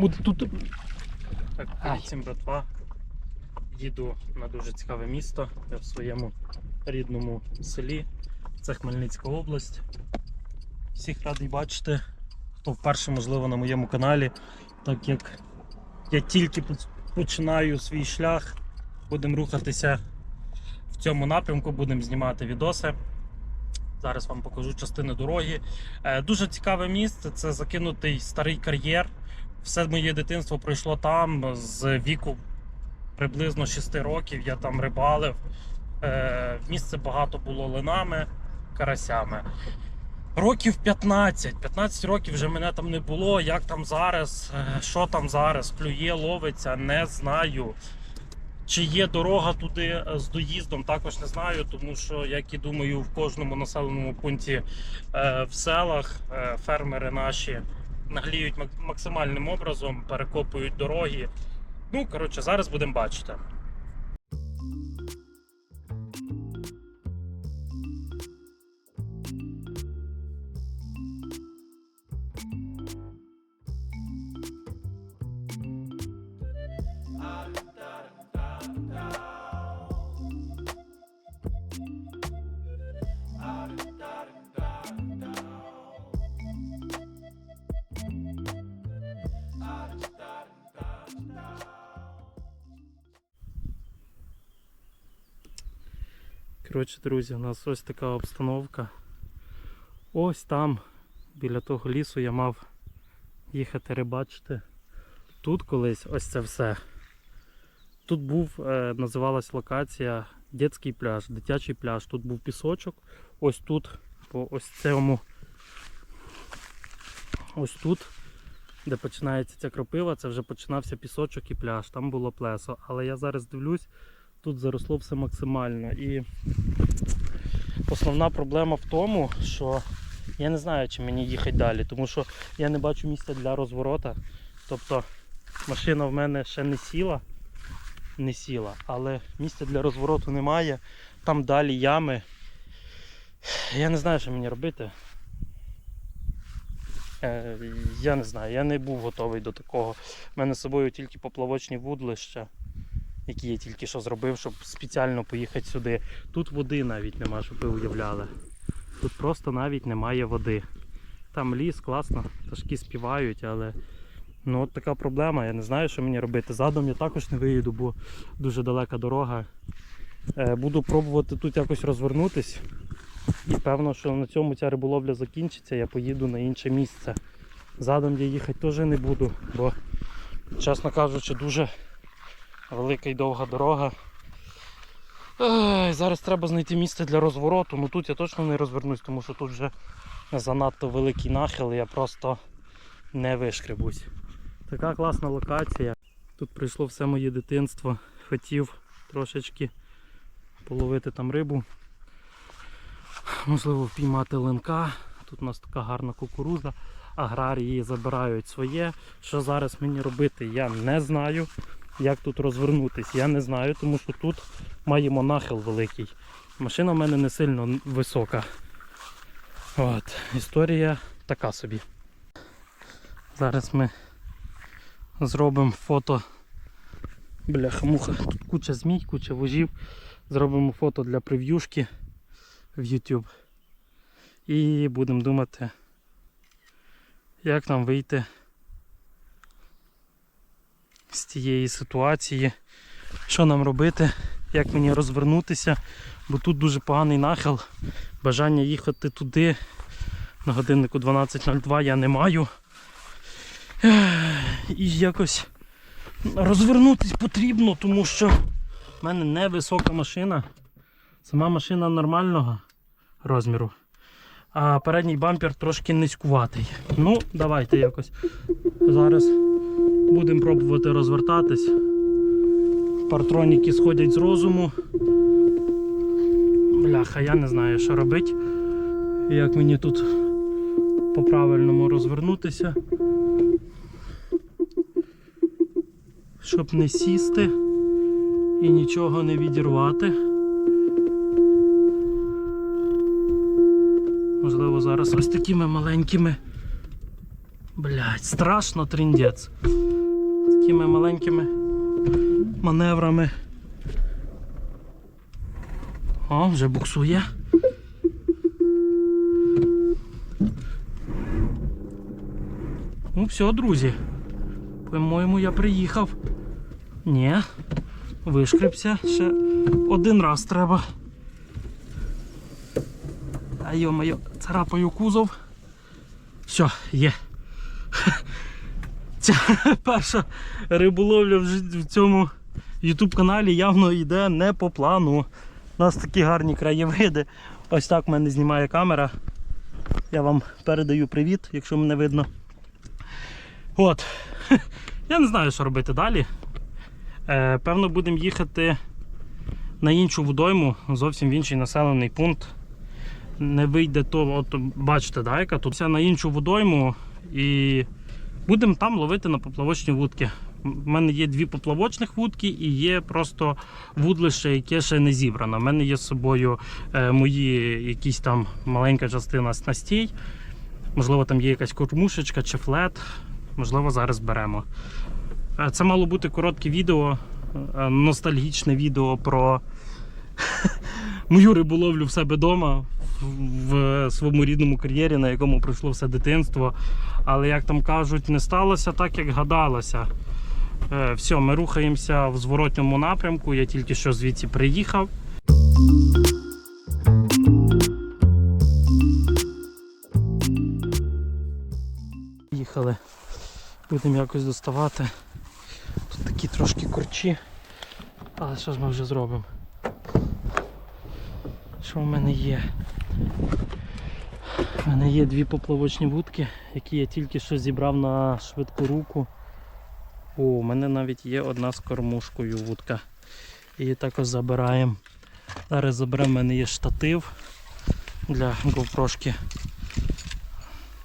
Буде тут. Так, всім братва. Їду на дуже цікаве місто. Я в своєму рідному селі. Це Хмельницька область. Всіх радий бачити, хто вперше, можливо, на моєму каналі, так як я тільки починаю свій шлях, будемо рухатися в цьому напрямку, будемо знімати відоси. Зараз вам покажу частини дороги. Е, Дуже цікаве місце. Це закинутий старий кар'єр. Все моє дитинство пройшло там з віку приблизно 6 років. Я там рибалив. Е, місце багато було линами, карасями. Років 15. 15 років вже мене там не було. Як там зараз, е, що там зараз, клює, ловиться, не знаю. Чи є дорога туди е, з доїздом, також не знаю, тому що, як і думаю, в кожному населеному пункті в селах фермери наші нагліють мак- максимальним образом, перекопують дороги. Ну, коротше, зараз будемо бачити. Коротше, друзі, у нас ось така обстановка. Ось там, біля того лісу, я мав їхати рибачити. Тут колись ось це все. Тут був, е, називалась локація дитячий пляж, дитячий пляж. Тут був пісочок. Ось тут, по ось цьому. Ось тут, де починається ця кропива, це вже починався пісочок і пляж. Там було плесо. Але я зараз дивлюсь, тут заросло все максимально. І основна проблема в тому, що я не знаю, чи мені їхати далі, тому що я не бачу місця для розворота. Тобто машина в мене ще не сіла, не сіла, але місця для розвороту немає. Там далі ями. Я не знаю, що мені робити. Е, Я не знаю, я не був готовий до такого. У мене з собою тільки поплавочні вудлища, які я тільки що зробив, щоб спеціально поїхати сюди. Тут води навіть нема, щоб ви уявляли. Тут просто навіть немає води. Там ліс, класно, пташки співають, але ну от така проблема. Я не знаю, що мені робити. Задом я також не виїду, бо дуже далека дорога. Е, Буду пробувати тут якось розвернутись. І певно, що на цьому ця риболовля закінчиться, я поїду на інше місце. Задом я їхати теж не буду, бо, чесно кажучи, дуже велика і довга дорога. Ей, зараз треба знайти місце для розвороту. Ну тут я точно не розвернусь, тому що тут вже занадто великий нахил, я просто не вишкребусь. Така класна локація. Тут прийшло все моє дитинство. Хотів трошечки половити там рибу. Можливо, впіймати ленка. Тут у нас така гарна кукуруза. Аграрії забирають своє. Що зараз мені робити, я не знаю. Як тут розвернутись, я не знаю, тому що тут маємо нахил великий. Машина в мене не сильно висока. От, Історія така собі. Зараз ми зробимо фото. Бляха-муха, тут куча змій, куча вожів. Зробимо фото для прев'юшки в YouTube. І будемо думати, як нам вийти з цієї ситуації, що нам робити, як мені розвернутися, бо тут дуже поганий нахил. Бажання їхати туди на годиннику 12.02 я не маю. І якось розвернутися потрібно, тому що в мене невисока машина. Сама машина нормального розміру. А передній бампер трошки низькуватий. Ну, давайте якось. Зараз будемо пробувати розвертатись. Партроніки сходять з розуму. Бляха, я не знаю, що робити. Як мені тут по-правильному розвернутися. Щоб не сісти і нічого не відірвати. Можливо, зараз ось такими маленькими. Блять, страшно тріндець. такими маленькими маневрами. О, вже буксує. Ну все, друзі. По-моєму, я приїхав. Ні, вишкрипся. Ще один раз треба. А йо-моє, царапаю кузов. Все, є. Ця перша риболовля в цьому YouTube каналі явно йде не по плану. У нас такі гарні краєвиди. Ось так в мене знімає камера. Я вам передаю привіт, якщо мене видно. От. Я не знаю, що робити далі. Е, певно, будемо їхати на іншу водойму, зовсім в інший населений пункт. Не вийде то, от бачите, да, яка тут Це на іншу водойму і будемо там ловити на поплавочні вудки. У мене є дві поплавочних вудки і є просто вудлище, яке ще не зібрано. У мене є з собою е, мої якісь там маленька частина снастей. Можливо, там є якась кормушечка чи флет. Можливо, зараз беремо. Е, Це мало бути коротке відео, е, ностальгічне відео про мою риболовлю в себе вдома в своєму рідному кар'єрі, на якому пройшло все дитинство. Але, як там кажуть, не сталося так, як гадалося. Е, Все, ми рухаємося в зворотньому напрямку. Я тільки що звідси приїхав. Їхали. Будемо якось доставати. Тут такі трошки корчі. Але що ж ми вже зробимо? Що в мене є? У мене є дві поплавочні вудки, які я тільки що зібрав на швидку руку. О, у мене навіть є одна з кормушкою вудка. Її також забираємо. Зараз заберемо, в мене є штатив для GoPro.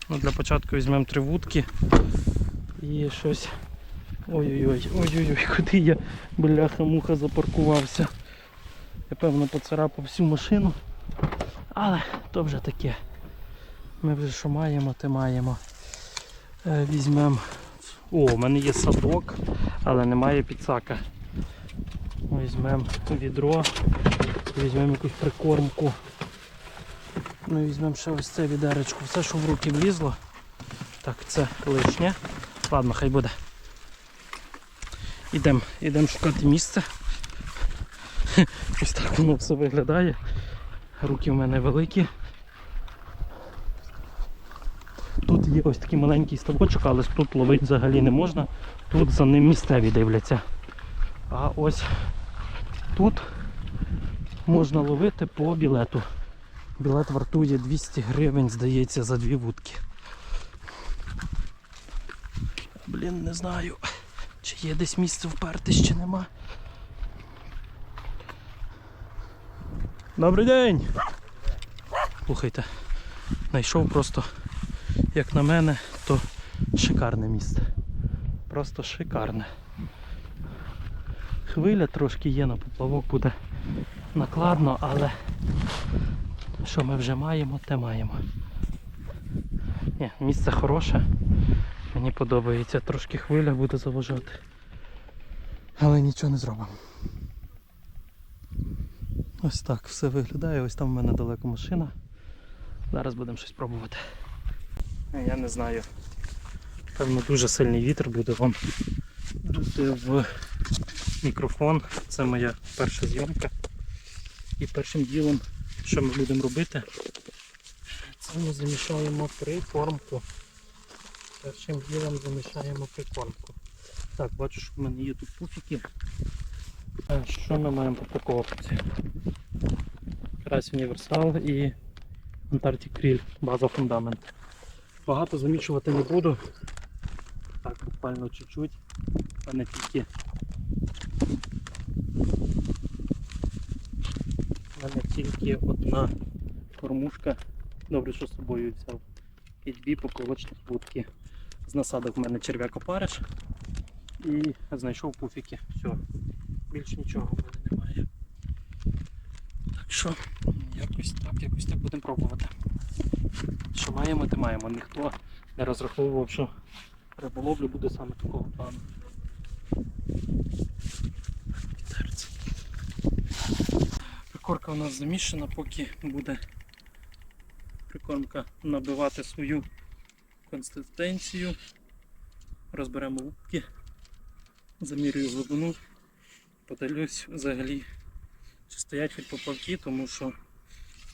Ну, для початку візьмемо три вудки і щось. Ой-ой-ой, ой-ой-ой, куди я бляха-муха запаркувався. Я певно поцарапав всю машину. Але то вже таке. Ми вже що маємо, те маємо. Е, Візьмемо. О, у мене є садок, але немає підсака. Візьмемо відро, візьмемо якусь прикормку. Ну і візьмемо ще ось це відеречко. Все, що в руки влізло. Так, це лишнє. Ладно, хай буде. Ідемо ідем шукати місце. Ось так воно все виглядає. Руки в мене великі. Тут є ось такий маленький ставочок, але тут ловити взагалі не можна. Тут за ним місцеві дивляться. А ось тут можна ловити по білету. Білет вартує 200 гривень, здається, за дві вудки. Блін, не знаю, чи є десь місце впертись, чи нема. Добрий день! Слухайте, знайшов просто, як на мене, то шикарне місце. Просто шикарне. Хвиля трошки є, на поплавок буде накладно, але що ми вже маємо, те маємо. Ні, місце хороше. Мені подобається, трошки хвиля буде заважати. Але нічого не зробимо. Ось так все виглядає. Ось там в мене далеко машина. Зараз будемо щось пробувати. Я не знаю. Певно дуже сильний вітер буде вам дути в мікрофон. Це моя перша зйомка. І першим ділом, що ми будемо робити, це ми замішаємо прикормку. Першим ділом замішаємо прикормку. Так, бачу, що в мене є тут пуфіки. Що ми маємо по прикормці? Карась універсал і Антарктик Кріль, база фундамент. Багато замішувати не буду. Так, буквально чуть-чуть. У мене тільки У мене тільки одна кормушка. Добре, що з собою взяв. І дві поплавочних вудки. З насадок в мене черв'як опариш. І знайшов пуфіки. Все. Більш нічого в мене немає. Так що, так, якось так будемо пробувати. Що маємо, те маємо. Ніхто не розраховував, що риболовлю буде саме такого плану. Прикормка у нас замішана, поки буде прикормка набивати свою консистенцію. Розберемо лупки, замірюю глибину, подалюсь взагалі, чи стоять хоч поплавки, тому що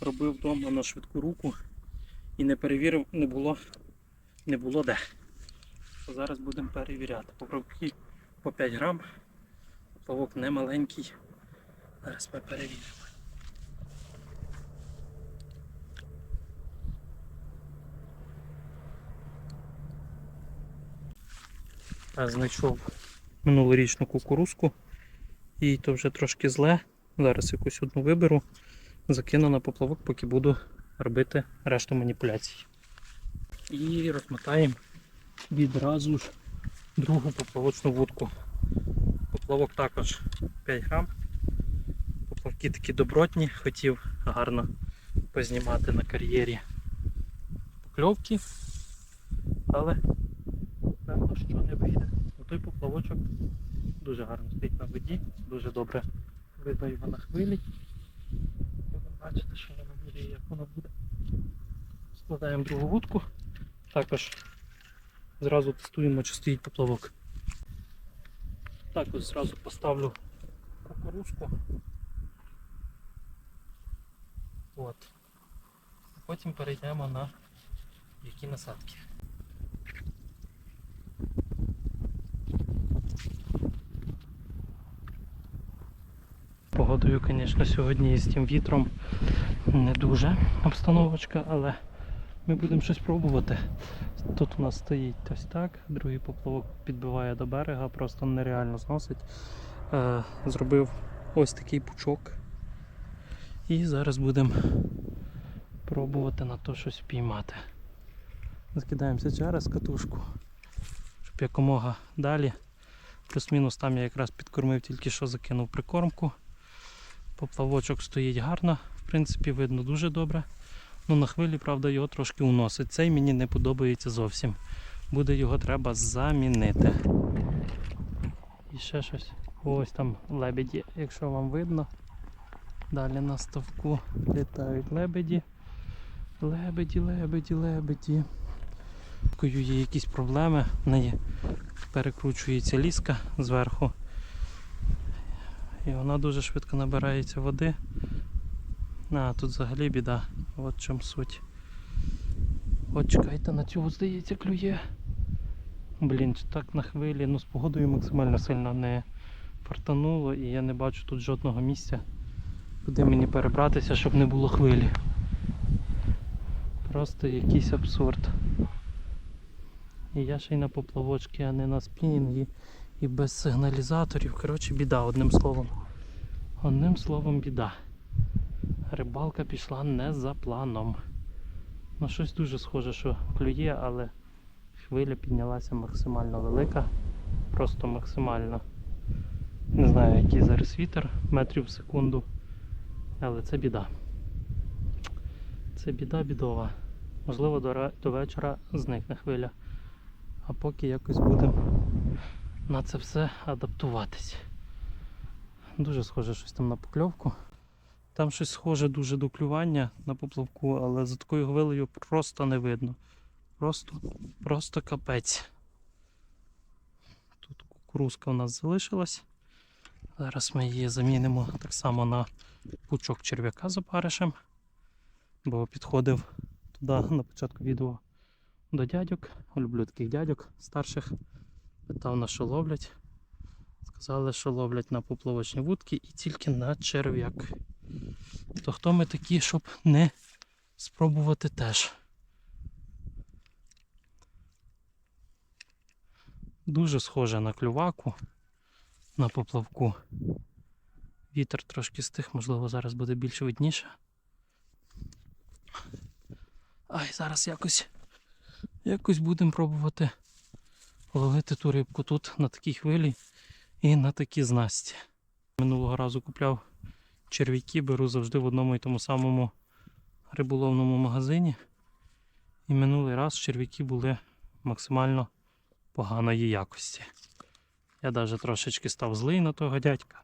робив вдома на швидку руку і не перевірив, не було, не було де. Зараз будемо перевіряти. Поплавки по 5 грам, поплавок не маленький. Зараз ми перевіримо. Знайшов минулорічну кукурузку. І то вже трошки зле. Зараз якусь одну виберу, закину на поплавок, поки буду робити решту маніпуляцій. І розмотаємо відразу ж другу поплавочну вудку. Поплавок також 5 грам. Поплавки такі добротні, хотів гарно познімати на кар'єрі покльовки, але певно, що не вийде. Той поплавочок дуже гарно стоїть на воді, дуже добре видно його на хвилі. Будемо бачити, що воно буде і як воно буде. Складаємо другу вудку. Також зразу тестуємо, чи стоїть поплавок. Також зразу поставлю кукурузку. От. Потім перейдемо на які насадки. Погодою, звісно, сьогодні з тим вітром не дуже обстановочка, але ми будемо щось пробувати. Тут у нас стоїть ось так, другий поплавок підбиває до берега, просто нереально зносить. Е, зробив ось такий пучок. І зараз будемо пробувати на то щось впіймати. Закидаємося через катушку, щоб якомога далі. Плюс-мінус там я якраз підкормив, тільки що закинув прикормку. Поплавочок стоїть гарно, в принципі, видно дуже добре. Ну на хвилі, правда, його трошки уносить. Цей мені не подобається зовсім. Буде його треба замінити. І ще щось. Ось там лебеді, якщо вам видно. Далі на ставку літають лебеді. Лебеді, лебеді, лебеді. Є якісь проблеми, в неї перекручується ліска зверху. І вона дуже швидко набирається води. А, тут взагалі біда. От чому суть. От чекайте, на цього здається клює. Блін, так на хвилі, ну з погодою максимально сильно не фартануло і я не бачу тут жодного місця, куди мені перебратися, щоб не було хвилі. Просто якийсь абсурд. І я ще й на поплавочки, а не на спінінгі і без сигналізаторів. Коротше, біда, одним словом. Одним словом, біда. Рибалка пішла не за планом. Ну, щось дуже схоже, що клює, але хвиля піднялася максимально велика. Просто максимально. Не знаю, який зараз вітер, метрів в секунду. Але це біда. Це біда бідова. Можливо, до, вечора зникне хвиля. А поки якось будемо на це все адаптуватись. Дуже схоже щось там на покльовку. Там щось схоже дуже до клювання на поплавку, але за такою хвилею просто не видно. Просто, просто капець. Тут кукурузка у нас залишилась. Зараз ми її замінимо так само на пучок черв'яка з опаришем. Бо підходив туди на початку відео до дядьок. Люблю таких дядьок старших. Питав на що ловлять. Сказали, що ловлять на поплавочні вудки і тільки на черв'як. То хто ми такі, щоб не спробувати теж? Дуже схоже на клюваку на поплавку. Вітер трошки стих, можливо, зараз буде більш видніше. Ай, зараз якось якось будемо пробувати ловити ту рибку тут на такій хвилі і на такі знасті. Минулого разу купляв черв'яки, беру завжди в одному і тому самому риболовному магазині. І минулий раз черв'яки були максимально поганої якості. Я навіть трошечки став злий на того дядька,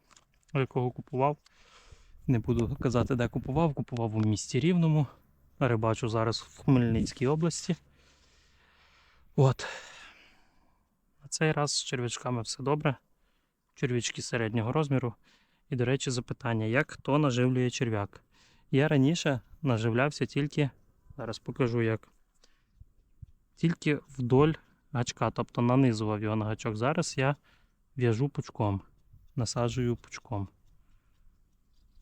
якого купував. Не буду казати, де купував. Купував у місті Рівному. Рибачу зараз в Хмельницькій області. От. На цей раз з черв'ячками все добре. Черв'ячки середнього розміру. І, до речі, запитання, як хто наживлює черв'як? Я раніше наживлявся тільки, зараз покажу як. Тільки вдоль гачка, тобто нанизував його на гачок. Зараз я в'яжу пучком, насаджую пучком.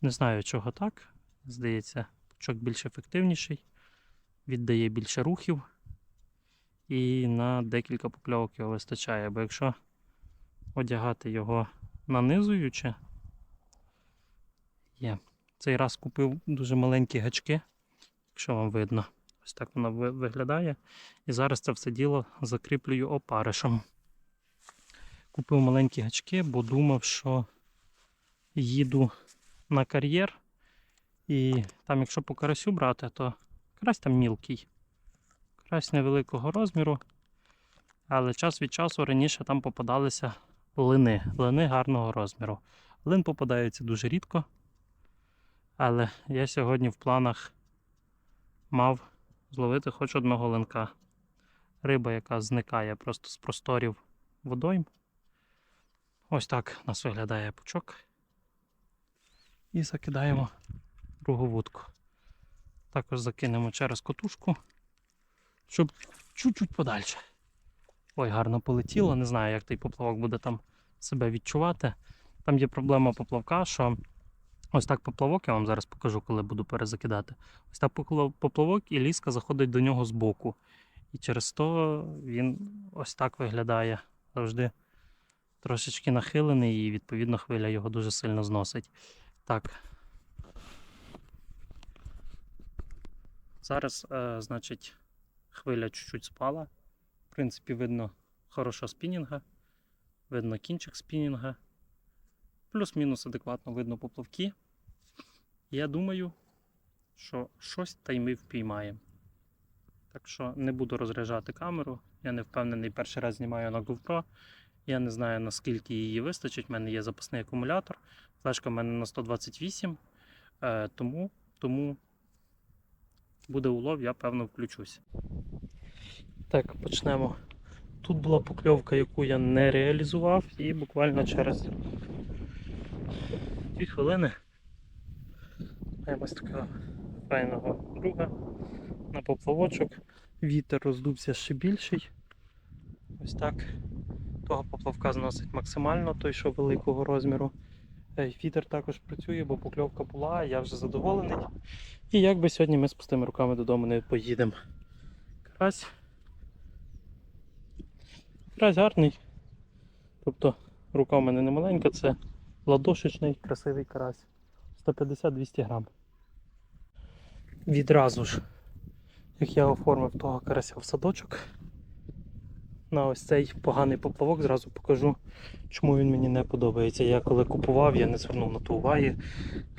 Не знаю, чого так. Здається, пучок більш ефективніший, віддає більше рухів. І на декілька покльовок його вистачає. Бо якщо одягати його нанизуючи, є. Цей раз купив дуже маленькі гачки, якщо вам видно. Ось так воно виглядає. І зараз це все діло закріплюю опаришем. Купив маленькі гачки, бо думав, що їду на кар'єр. І там, якщо по карасю брати, то карась там мілкий. Карась невеликого розміру. Але час від часу раніше там попадалися лини. Лини гарного розміру. Лин попадається дуже рідко. Але я сьогодні в планах мав зловити хоч одного линка. Риба, яка зникає просто з просторів водойм. Ось так у нас виглядає пучок. І закидаємо другу вудку. Також закинемо через котушку, щоб чуть-чуть подальше. Ой, гарно полетіло. Не знаю, як той поплавок буде там себе відчувати. Там є проблема поплавка, що ось так поплавок, я вам зараз покажу, коли буду перезакидати. Ось так поплавок і ліска заходить до нього збоку. І через то він ось так виглядає. Завжди трошечки нахилений, і відповідно хвиля його дуже сильно зносить. Так. Зараз, е, значить, хвиля чуть-чуть спала. В принципі, видно хороша спінінга, видно кінчик спінінга. Плюс-мінус адекватно видно поплавки. Я думаю, що щось та й ми впіймаємо. Так що не буду розряджати камеру. Я не впевнений, перший раз знімаю на GoPro. Я не знаю наскільки її вистачить. У мене є запасний акумулятор. Флешка в мене на 128. Е, тому, тому буде улов, я певно включусь. Так, почнемо. Тут була покльовка, яку я не реалізував, і буквально через 2 хвилини маємо такого файного друга на поплавочок. Вітер роздувся ще більший. Ось так. Того поплавка зносить максимально, той, що великого розміру. Е, Вітер також працює, бо покльовка була, я вже задоволений. І якби сьогодні ми з пустими руками додому не поїдемо. Карась. Карась гарний. Тобто рука в мене не маленька, це ладошечний красивий карась. 150-200 грам. Відразу ж, як я оформив того карася в садочок, на ось цей поганий поплавок зразу покажу, чому він мені не подобається. Я коли купував, я не звернув на то уваги.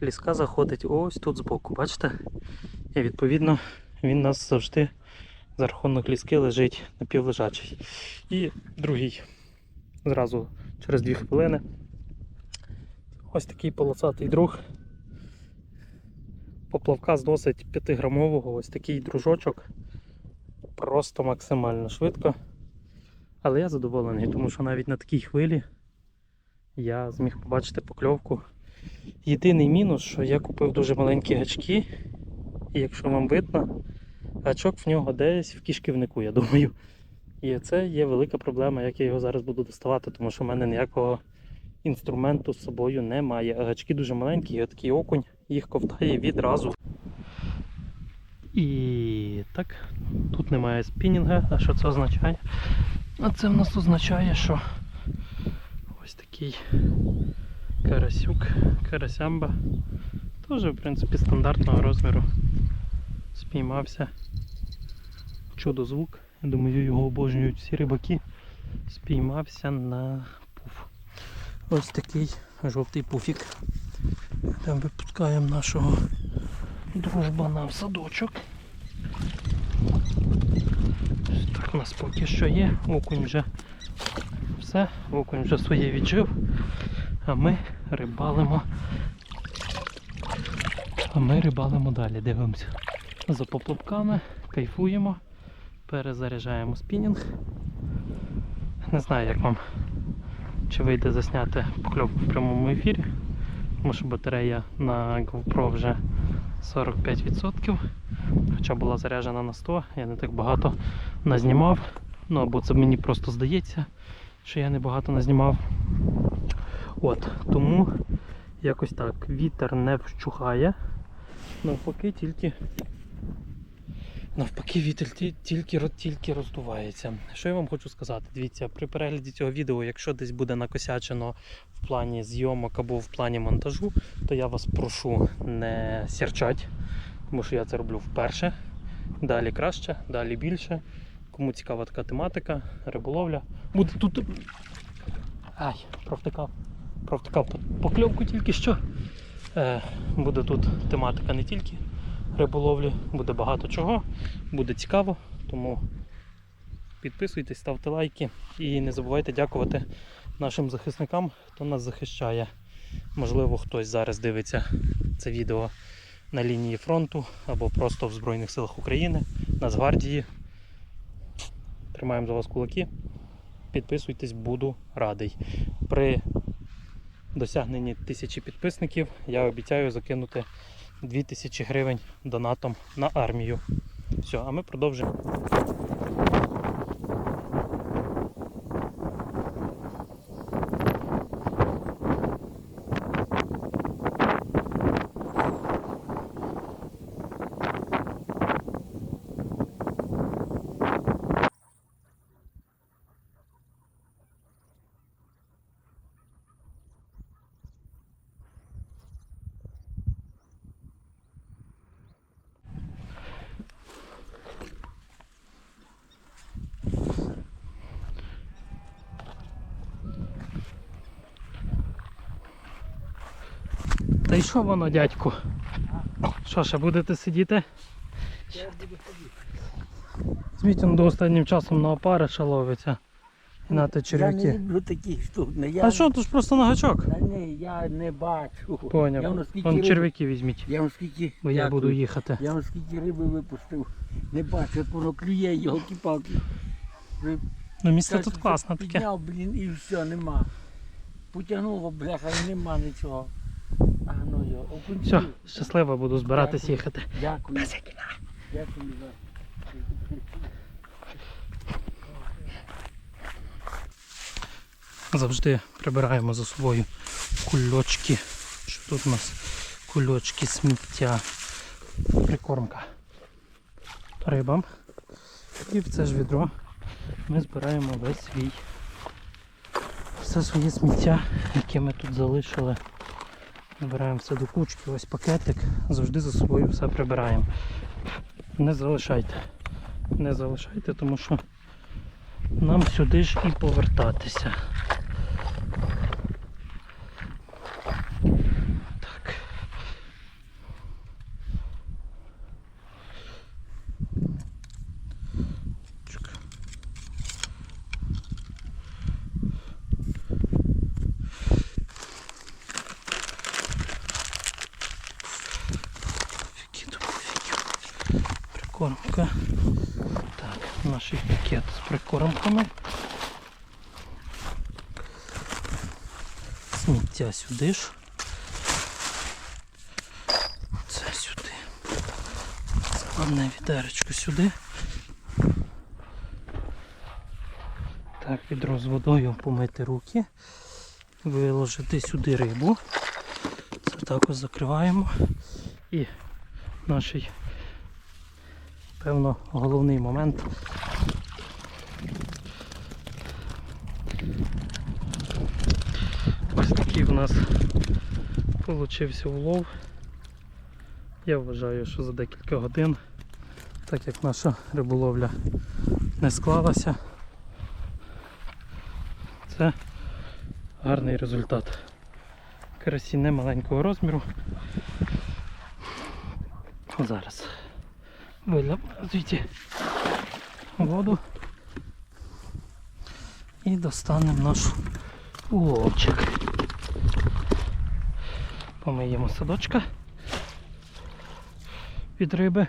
Ліска заходить ось тут збоку, бачите? І відповідно він у нас завжди за рахунок ліски лежить напівлежачий. І другий зразу через 2 хвилини. Ось такий полосатий друг. Поплавка зносить 5-грамового, ось такий дружочок. Просто максимально швидко. Але я задоволений, тому що навіть на такій хвилі я зміг побачити покльовку. Єдиний мінус, що я купив дуже маленькі гачки, і якщо вам видно, гачок в нього десь в кишківнику, я думаю. І це є велика проблема, як я його зараз буду доставати, тому що в мене ніякого інструменту з собою немає. А гачки дуже маленькі, і такий окунь їх ковтає відразу. І так, тут немає спінінга. А що це означає? А це в нас означає, що ось такий карасюк, карасямба. Теж, в принципі, стандартного розміру спіймався. Чудо звук. Я думаю, його обожнюють всі рибаки. Спіймався на пуф. Ось такий жовтий пуфік. Там випускаємо нашого дружбана в садочок. Так у нас поки що є. Окунь вже все, окунь вже своє віджив, а ми рибалимо А ми рибалимо далі, дивимося за поплавками, кайфуємо, перезаряджаємо спінінг. Не знаю, як вам чи вийде засняти покльовку в прямому ефірі, тому що батарея на GoPro вже 45%, хоча була заряджена на 100, я не так багато назнімав. Ну або це мені просто здається, що я не багато назнімав. От, тому якось так. Вітер не вщухає. Навпаки, тільки. Навпаки, вітер тільки, тільки роздувається. Що я вам хочу сказати? Дивіться, при перегляді цього відео, якщо десь буде накосячено в плані зйомок або в плані монтажу, то я вас прошу не сірчать, тому що я це роблю вперше. Далі краще, далі більше. Кому цікава така тематика, риболовля. Буде тут. Ай, провтикав. Провтикав по- покльовку тільки що. Е, буде тут тематика не тільки риболовлі, буде багато чого, буде цікаво, тому підписуйтесь, ставте лайки і не забувайте дякувати нашим захисникам, хто нас захищає. Можливо, хтось зараз дивиться це відео на лінії фронту або просто в Збройних силах України, Нацгвардії. Тримаємо за вас кулаки. Підписуйтесь, буду радий. При досягненні тисячі підписників я обіцяю закинути 2000 гривень донатом на армію. Все, а ми продовжимо. Та й що воно, дядьку? Що, ще будете сидіти? Звідти до останнім часом на опариша ловиться. І на те Я не черв'яки. люблю таких штук. Я, А що, то ж просто на гачок? Та ні, я не бачу. Я Поняв. воно скільки Вон риби, черв'яки візьміть, я воно скільки, бо я Дякую. буду їхати. Я воно скільки риби випустив. Не бачу, от воно клює, йолки-палки. Ви Ну місце кажете, тут класне таке. Підняв, блін, і все, нема. Потягнуло, бляха, і нема нічого. Все, щасливо буду збиратись їхати. Дякую. Дякую за. Завжди прибираємо за собою кульочки. Що тут у нас? Кульочки, сміття, прикормка рибам. І в це ж відро ми збираємо весь свій все своє сміття, яке ми тут залишили. Набираємо все до кучки, ось пакетик, завжди за собою все прибираємо. Не залишайте. Не залишайте, тому що нам сюди ж і повертатися. Так. Чук. Фіки тут фіки. Прикормка. Так, наш пакет з прикормками. Сміття сюди ж. Це сюди. Складне відеречко сюди. Так, відро з водою помити руки. Виложити сюди рибу. Це також закриваємо. І наш, певно, головний момент. Ось такий в нас получився улов. Я вважаю, що за декілька годин, так як наша риболовля не склалася, це гарний результат. Карасі не маленького розміру. Зараз виляв звідти воду і достанемо наш уловчик. Помиємо садочка. від риби.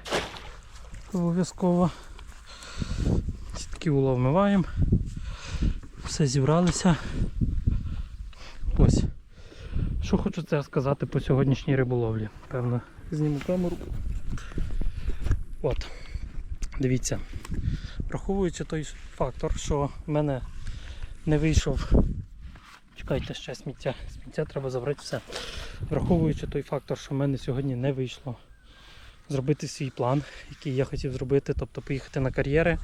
Обов'язково. Ось Такий улов ми. Все зібралися. Ось. Що хочу це сказати по сьогоднішній риболовлі. Певно, зніму камеру. От. Дивіться. Враховуючи той фактор, що в мене не вийшов. Чекайте ще сміття. Сміття треба забрати все. Враховуючи той фактор, що в мене сьогодні не вийшло зробити свій план, який я хотів зробити, тобто поїхати на кар'єри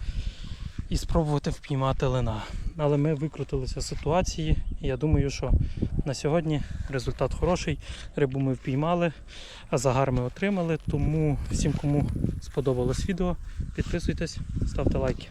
і спробувати впіймати лина. Але ми викрутилися з ситуації. І я думаю, що на сьогодні результат хороший. Рибу ми впіймали, а загар ми отримали. Тому всім, кому сподобалось відео, підписуйтесь, ставте лайки.